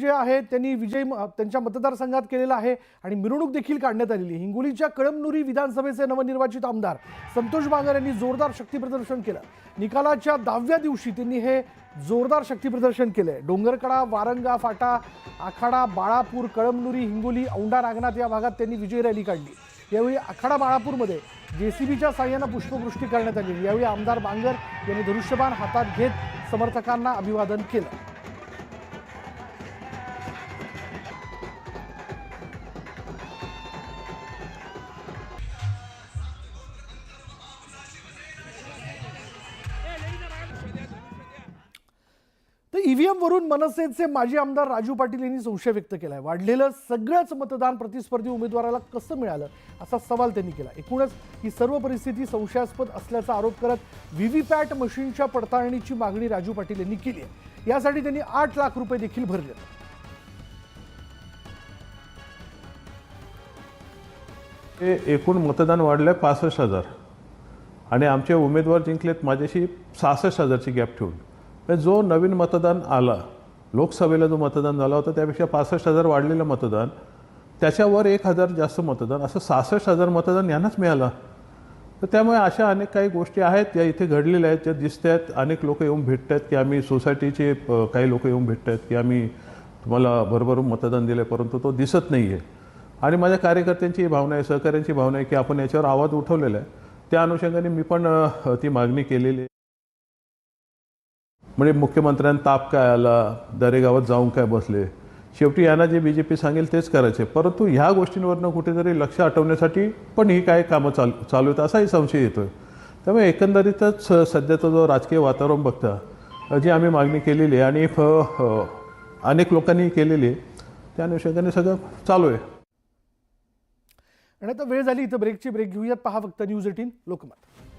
जे आहे त्यांनी विजय म- त्यांच्या मतदारसंघात केलेला आहे आणि मिरवणूक देखील काढण्यात आलेली हिंगोलीच्या कळमनुरी विधानसभेचे नवनिर्वाचित आमदार संतोष बांगर यांनी जोरदार शक्तीप्रदर्शन केलं. निकालाच्या दहाव्या दिवशी त्यांनी हे जोरदार शक्तीप्रदर्शन केलंय. डोंगरकडा वारंगा फाटा आखाडा बाळापूर कळमनुरी हिंगोली औंढा नागनाथ या भागात त्यांनी विजय रॅली काढली. यावेळी आखाडा बाळापूरमध्ये जेसीबीच्या साह्यानं पुष्पवृष्टी करण्यात आली. यावेळी आमदार बांगर यांनी धनुष्यबाण हातात घेत समर्थकांना अभिवादन केलं. ईव्हीएमवरून मनसेचे माजी आमदार राजू पाटील यांनी संशय व्यक्त केला आहे वाढलेलं सगळंच मतदान प्रतिस्पर्धी उमेदवाराला कसं मिळालं असा सवाल त्यांनी केला. एकूणच ही सर्व परिस्थिती संशयास्पद असल्याचा आरोप करत व्हीव्हीपॅट मशीनच्या पडताळणीची मागणी राजू पाटील यांनी केली आहे. यासाठी त्यांनी आठ लाख रुपये देखील भरले. हे एकूण मतदान वाढलं पासष्ट हजार. आणि आमचे उमेदवार जिंकलेत माझ्याशी सहासष्ट हजारची गॅप ठेवून. म्हणजे जो नवीन मतदान आला लोकसभेला जो मतदान झाला होता त्यापेक्षा पासष्ट हजार वाढलेलं मतदान त्याच्यावर एक हजार जास्त मतदान असं सहासष्ट हजार मतदान यांनाच मिळालं. तर त्यामुळे अशा अनेक काही गोष्टी आहेत ज्या इथे घडलेल्या आहेत ज्या दिसत आहेत अनेक लोक येऊन भेटत आहेत की आम्ही सोसायटीचे काही लोक येऊन भेटत आहेत की आम्ही तुम्हाला भरभरून मतदान दिलं परंतु तो दिसत नाही आहे आणि माझ्या कार्यकर्त्यांची भावना आहे सहकाऱ्यांची भावना आहे की आपण याच्यावर आवाज उठवलेला आहे. त्या अनुषंगाने मी पण ती मागणी केलेली आहे. म्हणजे मुख्यमंत्र्यांना ताप काय आला दरेगावात जाऊन काय बसले? शेवटी यांना जे बी जे पी सांगेल तेच करायचे. परंतु ह्या गोष्टींवरनं कुठेतरी लक्ष हटवण्यासाठी पण ही काय कामं चाल चालू आहेत असाही संशय येतोय. त्यामुळे एकंदरीतच सध्याचा जो राजकीय वातावरण बघता जी आम्ही मागणी केलेली आहे आणि फ- अनेक लोकांनी केलेली आहे त्या अनुषंगाने सगळं चालू आहे. आणि आता वेळ झाली इथं ब्रेकची ब्रेक घेऊयात. पहा फक्त न्यूज एटीन लोकमत.